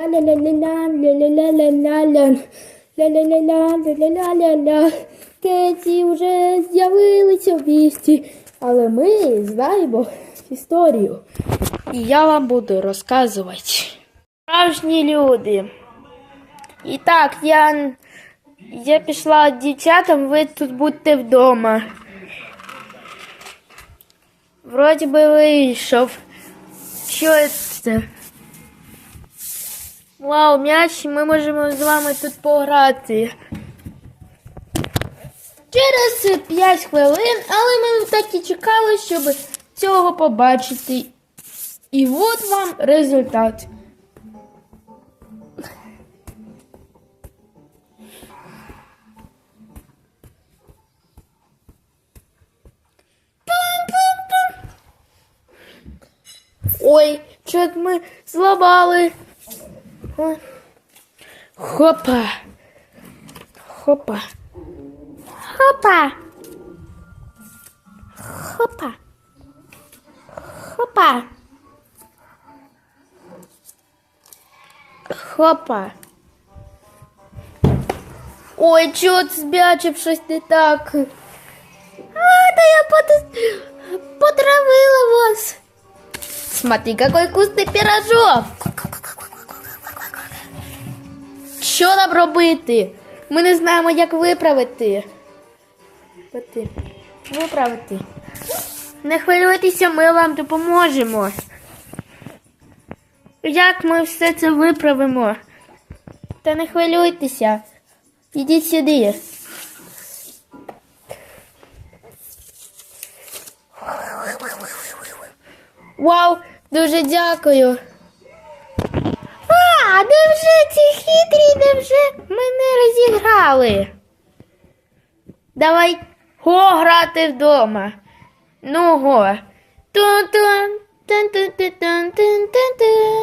Ля-ля-ля-ля, ля-ля-ля-ля-ля. Кеті вже з'явилися в місті, але ми знаємо історію. І я вам буду розказувати. Справжні люди. І так, я, я пішла дівчатам, ви тут будьте вдома. Вроді би вийшов. Що це? Вау, м'яч, ми можемо з вами тут пограти. Через 5 хвилин, але ми так і чекали, щоб цього побачити. І от вам результат. Ой, чек ми зламали. Хопа. Хопа. Хопа. Хопа. Хопа. Хопа. Ой, чот збячив щось не так. А, да я под... потравила вас. Смотри, какой вкусный пирожок. Що нам робити? Ми не знаємо, як виправити. Виправити. Не хвилюйтеся, ми вам допоможемо. Як ми все це виправимо? Та не хвилюйтеся. Ідіть сюди. Вау, дуже дякую. Невже мене розіграли? Давай го грати вдома. Ну го. Тун-тун, тун-тун-тун-тун-тун.